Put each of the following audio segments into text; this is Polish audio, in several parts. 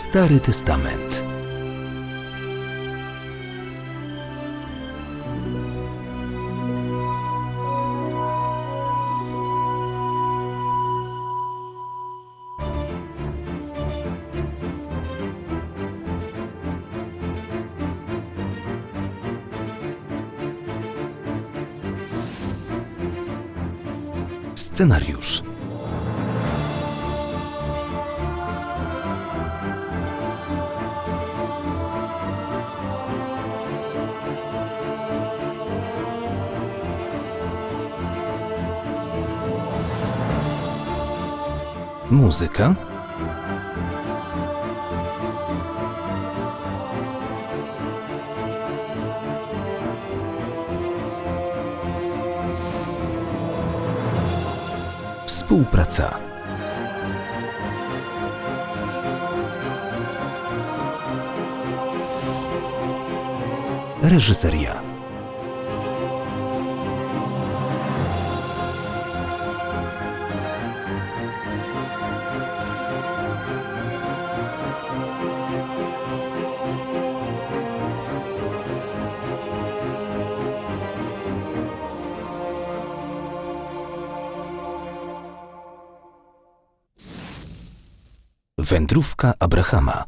Stary Testament. Scenariusz Muzyka? Współpraca. Reżyseria Wędrówka Abrahama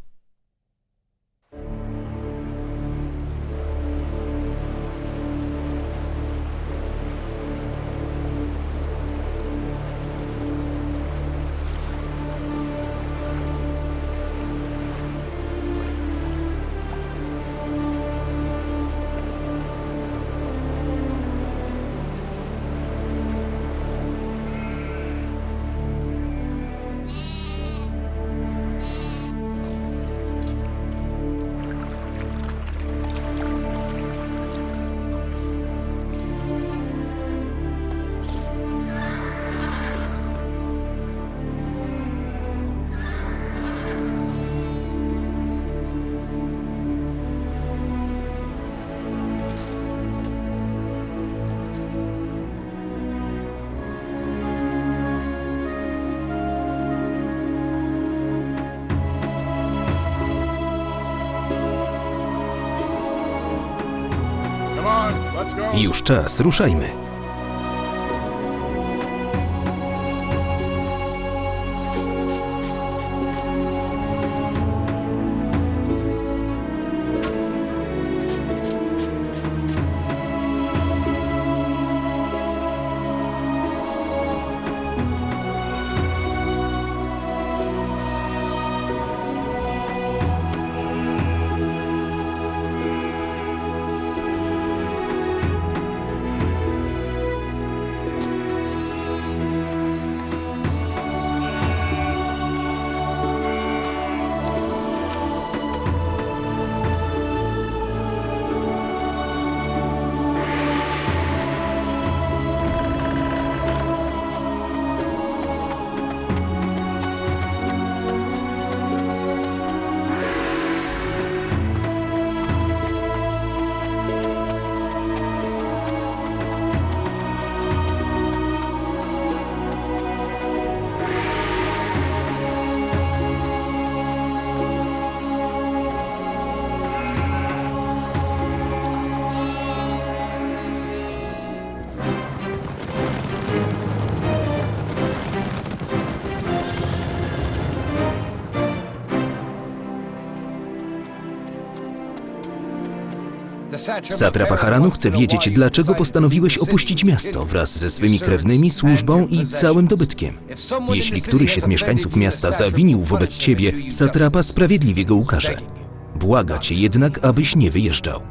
Już czas, ruszajmy. Satrapa Haranu chce wiedzieć, dlaczego postanowiłeś opuścić miasto wraz ze swymi krewnymi, służbą i całym dobytkiem. Jeśli któryś z mieszkańców miasta zawinił wobec ciebie, satrapa sprawiedliwie go ukarze. Błaga cię jednak, abyś nie wyjeżdżał.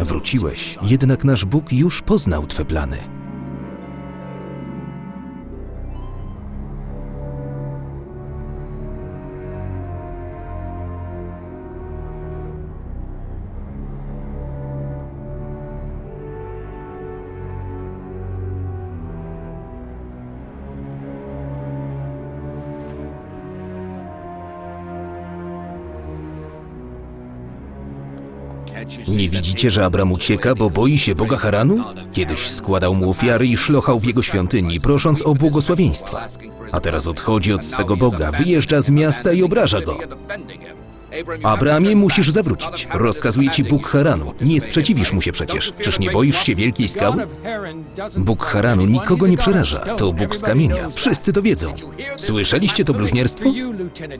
Wróciłeś, jednak nasz Bóg już poznał twe plany. Nie widzicie, że Abram ucieka, bo boi się Boga Haranu? Kiedyś składał mu ofiary i szlochał w jego świątyni, prosząc o błogosławieństwa. A teraz odchodzi od swego Boga, wyjeżdża z miasta i obraża go. Abramie, musisz zawrócić. Rozkazuje ci Bóg Haranu. Nie sprzeciwisz mu się przecież. Czyż nie boisz się wielkiej skały? Bóg Haranu nikogo nie przeraża. To Bóg z kamienia. Wszyscy to wiedzą. Słyszeliście to bluźnierstwo?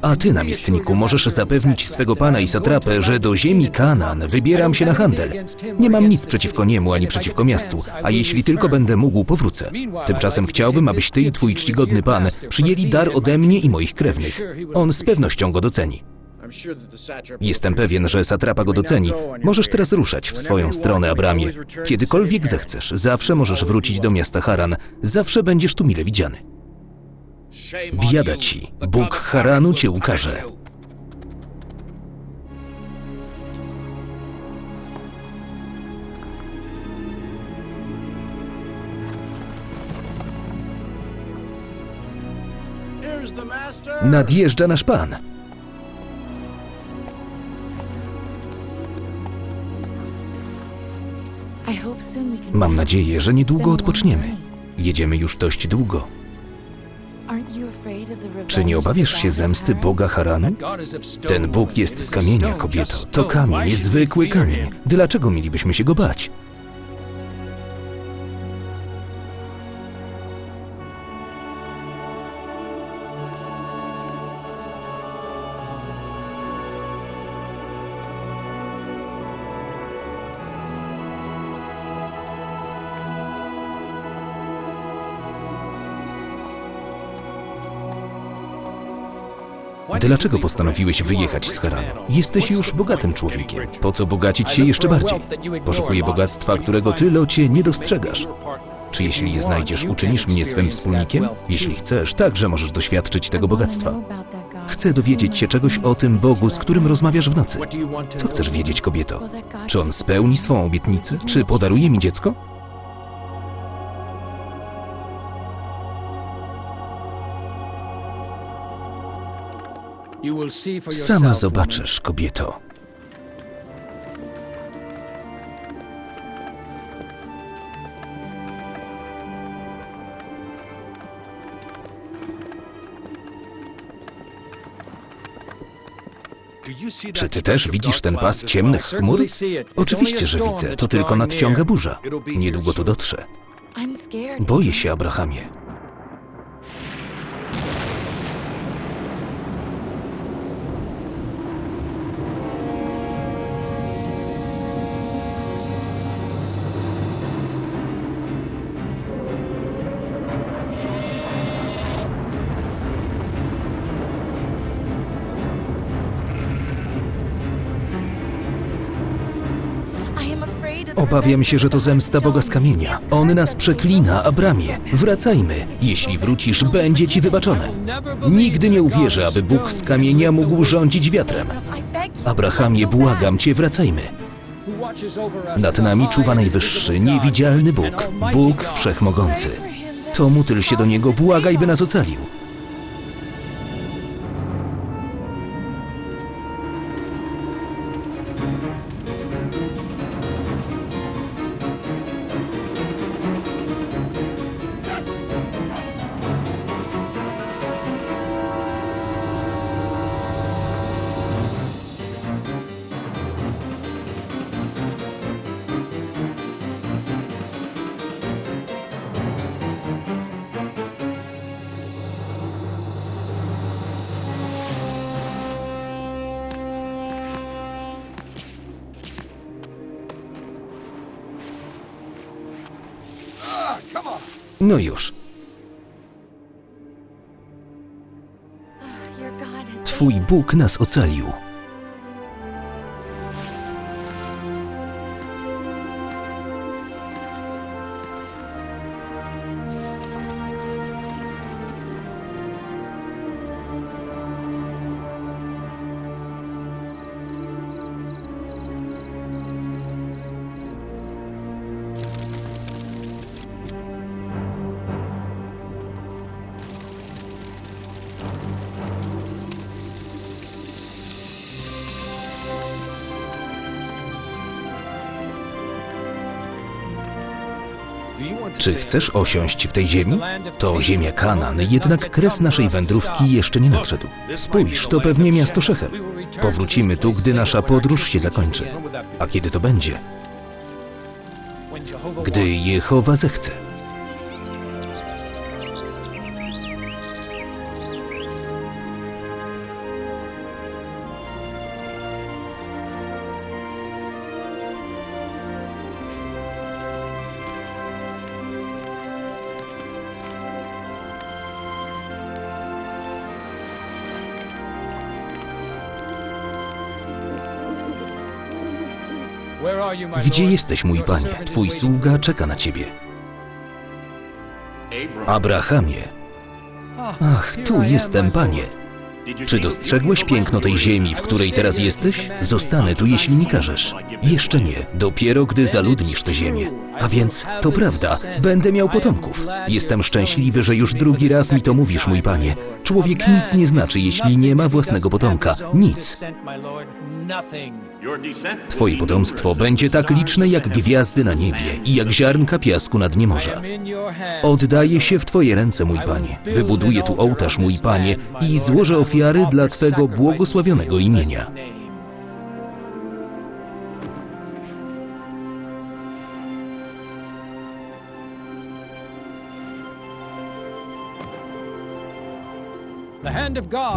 A ty, namiestniku, możesz zapewnić swego pana i satrapę, że do ziemi Kanaan wybieram się na handel. Nie mam nic przeciwko niemu ani przeciwko miastu, a jeśli tylko będę mógł, powrócę. Tymczasem chciałbym, abyś ty i twój czcigodny pan przyjęli dar ode mnie i moich krewnych. On z pewnością go doceni. Jestem pewien, że satrapa go doceni. Możesz teraz ruszać w swoją stronę, Abramie. Kiedykolwiek zechcesz, zawsze możesz wrócić do miasta Haran. Zawsze będziesz tu mile widziany. Biada ci, Bóg Haranu cię ukaże. Nadjeżdża nasz pan. Mam nadzieję, że niedługo odpoczniemy. Jedziemy już dość długo. Czy nie obawiasz się zemsty Boga Haranu? Ten Bóg jest z kamienia, kobieto. To kamień, niezwykły kamień. Dlaczego mielibyśmy się go bać? Dlaczego postanowiłeś wyjechać z Haranu? Jesteś już bogatym człowiekiem. Po co bogacić się jeszcze bardziej? Poszukuję bogactwa, którego ty, Locie, nie dostrzegasz. Czy jeśli je znajdziesz, uczynisz mnie swym wspólnikiem? Jeśli chcesz, także możesz doświadczyć tego bogactwa. Chcę dowiedzieć się czegoś o tym Bogu, z którym rozmawiasz w nocy. Co chcesz wiedzieć, kobieto? Czy on spełni swą obietnicę? Czy podaruje mi dziecko? Sama zobaczysz, kobieto. Czy ty też widzisz ten pas ciemnych chmur? Oczywiście, że widzę. To tylko nadciąga burza. Niedługo tu dotrze. Boję się, Abrahamie. Obawiam się, że to zemsta Boga z kamienia. On nas przeklina, Abramie. Wracajmy. Jeśli wrócisz, będzie ci wybaczone. Nigdy nie uwierzę, aby Bóg z kamienia mógł rządzić wiatrem. Abrahamie, błagam cię, wracajmy. Nad nami czuwa najwyższy, niewidzialny Bóg, Bóg wszechmogący. To módl się do Niego, błagaj, by nas ocalił. Twój Bóg nas ocalił. Czy chcesz osiąść w tej ziemi? To ziemia Kanan, jednak kres naszej wędrówki jeszcze nie nadszedł. Spójrz, to pewnie miasto Szechem. Powrócimy tu, gdy nasza podróż się zakończy. A kiedy to będzie? Gdy Jehowa zechce. Gdzie jesteś, mój panie? Twój sługa czeka na ciebie. Abrahamie. Ach, tu jestem, panie. Czy dostrzegłeś piękno tej ziemi, w której teraz jesteś? Zostanę tu, jeśli mi każesz. Jeszcze nie, dopiero gdy zaludnisz tę ziemię. A więc, to prawda, będę miał potomków. Jestem szczęśliwy, że już drugi raz mi to mówisz, mój panie. Człowiek nic nie znaczy, jeśli nie ma własnego potomka. Nic. Twoje potomstwo będzie tak liczne jak gwiazdy na niebie i jak ziarnka piasku na dnie morza. Oddaję się w Twoje ręce, mój Panie. Wybuduję tu ołtarz, mój Panie, i złożę ofiary dla Twego błogosławionego imienia.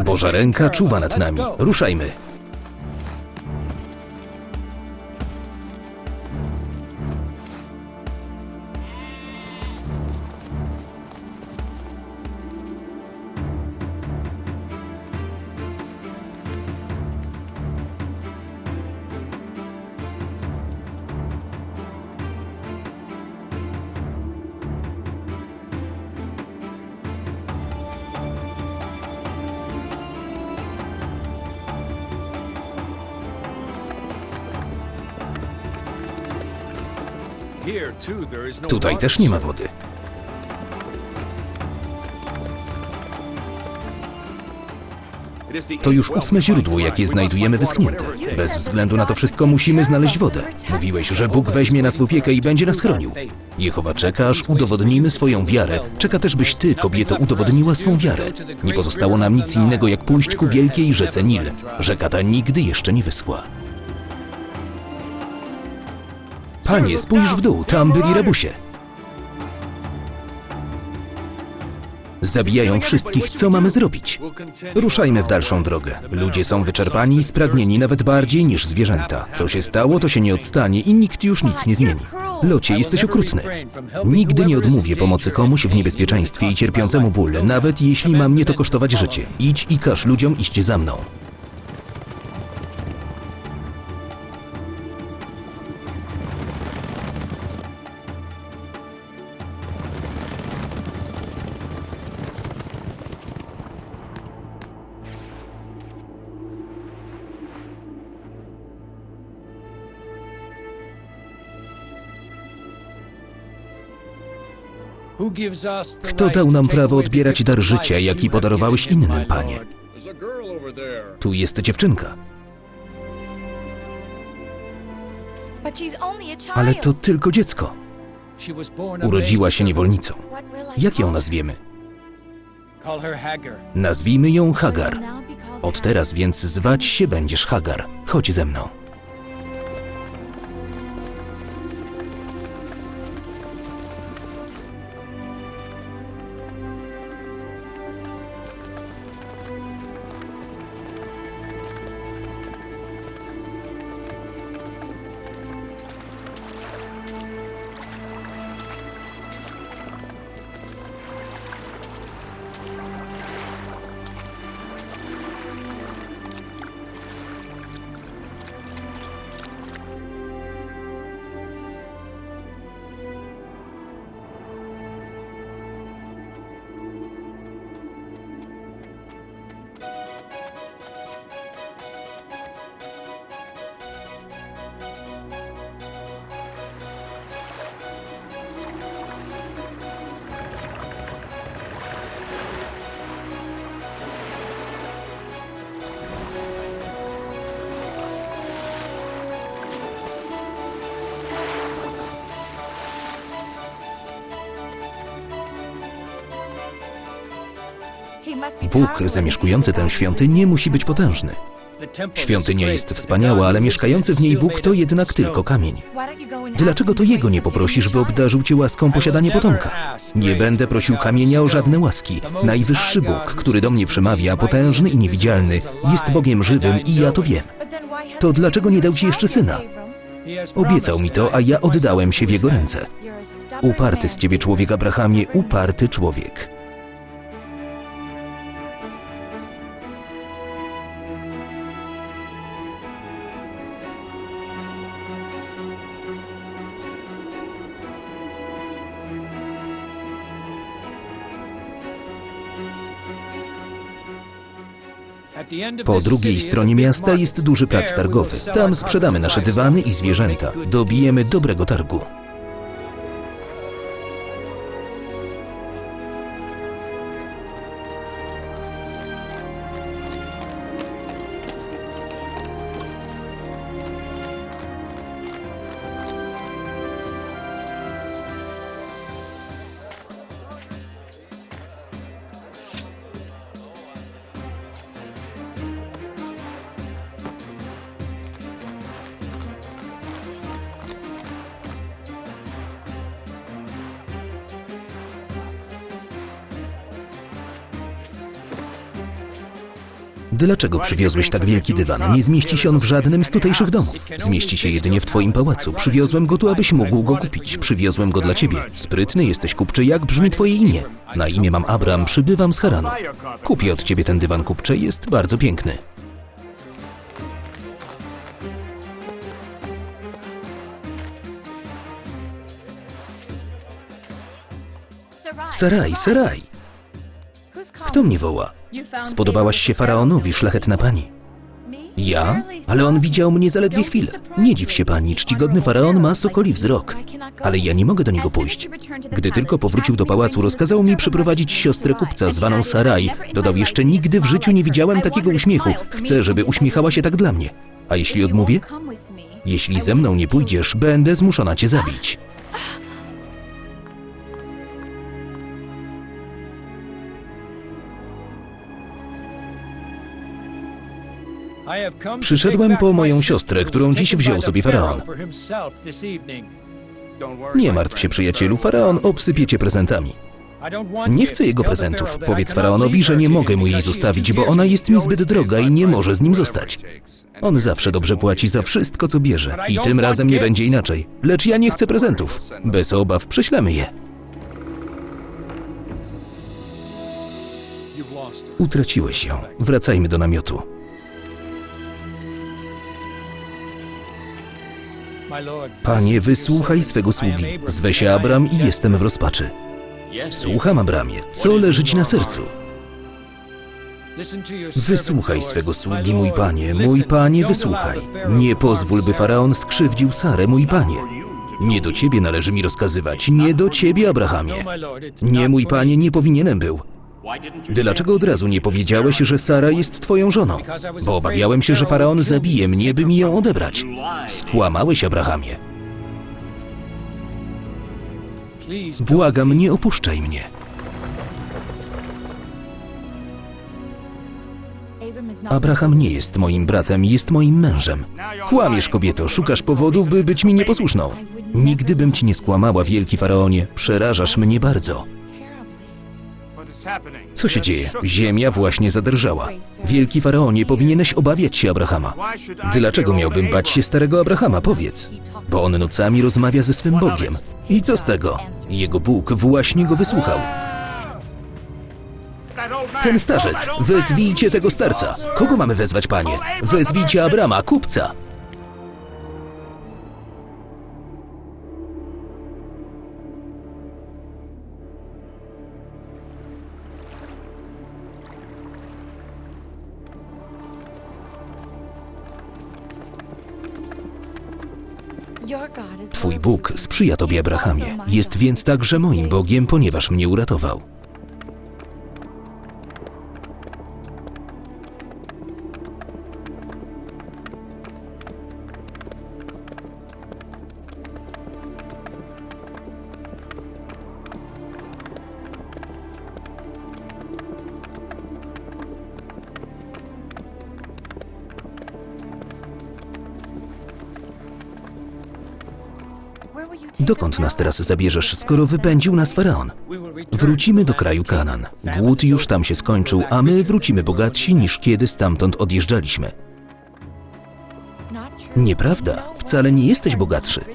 Boża ręka czuwa nad nami. Ruszajmy. Tutaj też nie ma wody. To już ósme źródło, jakie znajdujemy wyschnięte. Bez względu na to wszystko musimy znaleźć wodę. Mówiłeś, że Bóg weźmie nas w opiekę i będzie nas chronił. Jehowa czeka, aż udowodnimy swoją wiarę. Czeka też, byś ty, kobieto, udowodniła swą wiarę. Nie pozostało nam nic innego, jak pójść ku wielkiej rzece Nil. Rzeka ta nigdy jeszcze nie wyschła. Panie, spójrz w dół, tam byli rabusie. Zabijają wszystkich, co mamy zrobić? Ruszajmy w dalszą drogę. Ludzie są wyczerpani i spragnieni nawet bardziej niż zwierzęta. Co się stało, to się nie odstanie i nikt już nic nie zmieni. Locie, jesteś okrutny. Nigdy nie odmówię pomocy komuś w niebezpieczeństwie i cierpiącemu ból, nawet jeśli ma mnie to kosztować życie. Idź i każ ludziom iść za mną. Kto dał nam prawo odbierać dar życia, jaki podarowałeś innym, Panie? Tu jest dziewczynka, ale to tylko dziecko. Urodziła się niewolnicą. Jak ją nazwiemy? Nazwijmy ją Hagar. Od teraz więc zwać się będziesz Hagar. Chodź ze mną. Bóg zamieszkujący tę świątynię musi być potężny. Świątynia jest wspaniała, ale mieszkający w niej Bóg to jednak tylko kamień. Dlaczego to Jego nie poprosisz, by obdarzył Cię łaską posiadania potomka? Nie będę prosił kamienia o żadne łaski. Najwyższy Bóg, który do mnie przemawia, potężny i niewidzialny, jest Bogiem żywym i ja to wiem. To dlaczego nie dał ci jeszcze syna? Obiecał mi to, a ja oddałem się w Jego ręce. Uparty z Ciebie człowiek, Abrahamie, uparty człowiek. Po drugiej stronie miasta jest duży plac targowy. Tam sprzedamy nasze dywany i zwierzęta. Dobijemy dobrego targu. Dlaczego przywiozłeś tak wielki dywan? Nie zmieści się on w żadnym z tutejszych domów. Zmieści się jedynie w twoim pałacu. Przywiozłem go tu, abyś mógł go kupić. Przywiozłem go dla ciebie. Sprytny jesteś, kupcze. Jak brzmi twoje imię? Na imię mam Abram, przybywam z Haranu. Kupię od ciebie ten dywan, kupcze. Jest bardzo piękny. Saraj, Saraj, kto mnie woła? Spodobałaś się faraonowi, szlachetna pani. Ja? Ale on widział mnie zaledwie chwilę. Nie dziw się pani, czcigodny faraon ma sokoli wzrok. Ale ja nie mogę do niego pójść. Gdy tylko powrócił do pałacu, rozkazał mi przyprowadzić siostrę kupca zwaną Saraj. Dodał jeszcze nigdy w życiu nie widziałem takiego uśmiechu. Chcę, żeby uśmiechała się tak dla mnie. A jeśli odmówię? Jeśli ze mną nie pójdziesz, będę zmuszona cię zabić. Przyszedłem po moją siostrę, którą dziś wziął sobie faraon. Nie martw się, przyjacielu, faraon obsypie cię prezentami. Nie chcę jego prezentów. Powiedz faraonowi, że nie mogę mu jej zostawić, bo ona jest mi zbyt droga i nie może z nim zostać. On zawsze dobrze płaci za wszystko, co bierze. I tym razem nie będzie inaczej. Lecz ja nie chcę prezentów. Bez obaw prześlemy je. Utraciłeś ją. Wracajmy do namiotu. Panie, wysłuchaj swego sługi. Zwę się Abram i jestem w rozpaczy. Słucham, Abramie. Co leży ci na sercu? Wysłuchaj swego sługi, mój panie, mój panie, wysłuchaj. Nie pozwól, by faraon skrzywdził Sarę, mój panie. Nie do ciebie należy mi rozkazywać, nie do ciebie, Abrahamie. Nie, mój panie, nie powinienem był. Dlaczego od razu nie powiedziałeś, że Sara jest twoją żoną? Bo obawiałem się, że faraon zabije mnie, by mi ją odebrać. Skłamałeś, Abrahamie. Błagam, nie opuszczaj mnie. Abraham nie jest moim bratem, jest moim mężem. Kłamiesz, kobieto, szukasz powodu, by być mi nieposłuszną. Nigdy bym ci nie skłamała, wielki faraonie. Przerażasz mnie bardzo. Co się dzieje? Ziemia właśnie zadrżała. Wielki faraonie, powinieneś obawiać się Abrahama. Dlaczego miałbym bać się starego Abrahama? Powiedz. Bo on nocami rozmawia ze swym Bogiem. I co z tego? Jego Bóg właśnie go wysłuchał. Ten starzec, wezwijcie tego starca. Kogo mamy wezwać, panie? Wezwijcie Abrama, kupca. Twój Bóg sprzyja tobie, Abrahamie. Jest więc także moim Bogiem, ponieważ mnie uratował. Dokąd nas teraz zabierzesz, skoro wypędził nas faraon? Wrócimy do kraju Kanan. Głód już tam się skończył, a my wrócimy bogatsi niż kiedy stamtąd odjeżdżaliśmy. Nieprawda, wcale nie jesteś bogatszy.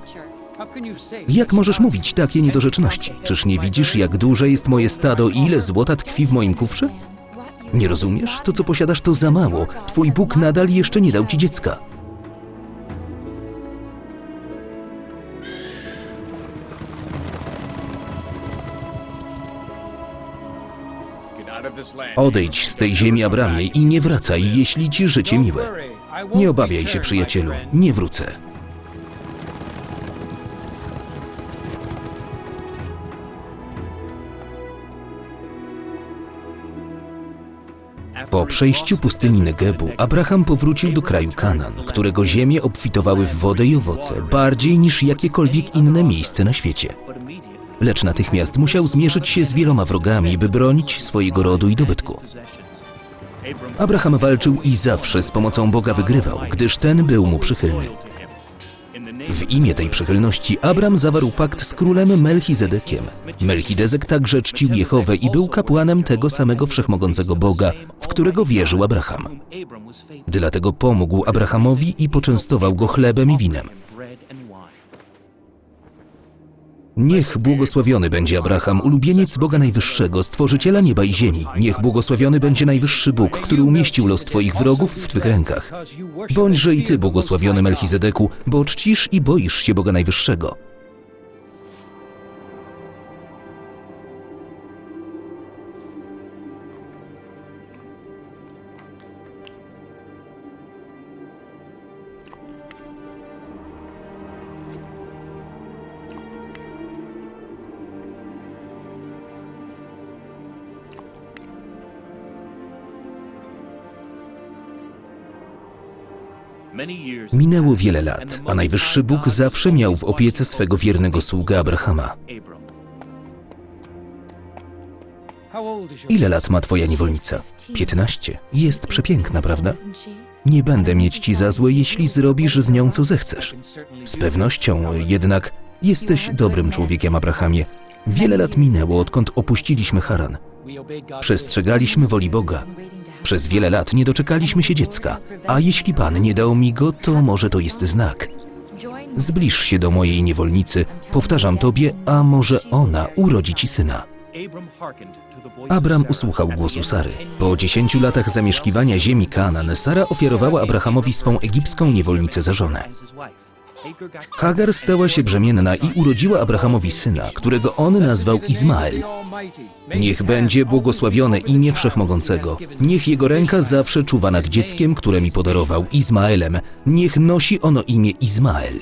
Jak możesz mówić takie niedorzeczności? Czyż nie widzisz, jak duże jest moje stado i ile złota tkwi w moim kufrze? Nie rozumiesz? To, co posiadasz, to za mało. Twój Bóg nadal jeszcze nie dał ci dziecka. Odejdź z tej ziemi, Abramie, i nie wracaj, jeśli ci życie miłe. Nie obawiaj się, przyjacielu, nie wrócę. Po przejściu pustyni Negebu, Abraham powrócił do kraju Kanan, którego ziemie obfitowały w wodę i owoce, bardziej niż jakiekolwiek inne miejsce na świecie. Lecz natychmiast musiał zmierzyć się z wieloma wrogami, by bronić swojego rodu i dobytku. Abraham walczył i zawsze z pomocą Boga wygrywał, gdyż ten był mu przychylny. W imię tej przychylności Abram zawarł pakt z królem Melchizedekiem. Melchizedek także czcił Jehowę i był kapłanem tego samego wszechmogącego Boga, w którego wierzył Abraham. Dlatego pomógł Abrahamowi i poczęstował go chlebem i winem. Niech błogosławiony będzie Abraham, ulubieniec Boga Najwyższego, stworzyciela nieba i ziemi. Niech błogosławiony będzie Najwyższy Bóg, który umieścił los Twoich wrogów w Twych rękach. Bądźże i Ty błogosławiony Melchizedeku, bo czcisz i boisz się Boga Najwyższego. Minęło wiele lat, a Najwyższy Bóg zawsze miał w opiece swego wiernego sługę Abrahama. Ile lat ma Twoja niewolnica? 15. Jest przepiękna, prawda? Nie będę mieć Ci za złe, jeśli zrobisz z nią co zechcesz. Z pewnością jednak jesteś dobrym człowiekiem, Abrahamie. Wiele lat minęło, odkąd opuściliśmy Haran. Przestrzegaliśmy woli Boga. Przez wiele lat nie doczekaliśmy się dziecka, a jeśli Pan nie dał mi go, to może to jest znak. Zbliż się do mojej niewolnicy, powtarzam Tobie, a może ona urodzi Ci syna. Abram usłuchał głosu Sary. Po dziesięciu latach zamieszkiwania ziemi Kanaan, Sara ofiarowała Abrahamowi swą egipską niewolnicę za żonę. Hagar stała się brzemienna i urodziła Abrahamowi syna, którego on nazwał Izmael. Niech będzie błogosławione imię Wszechmogącego. Niech jego ręka zawsze czuwa nad dzieckiem, które mi podarował, Izmaelem. Niech nosi ono imię Izmael.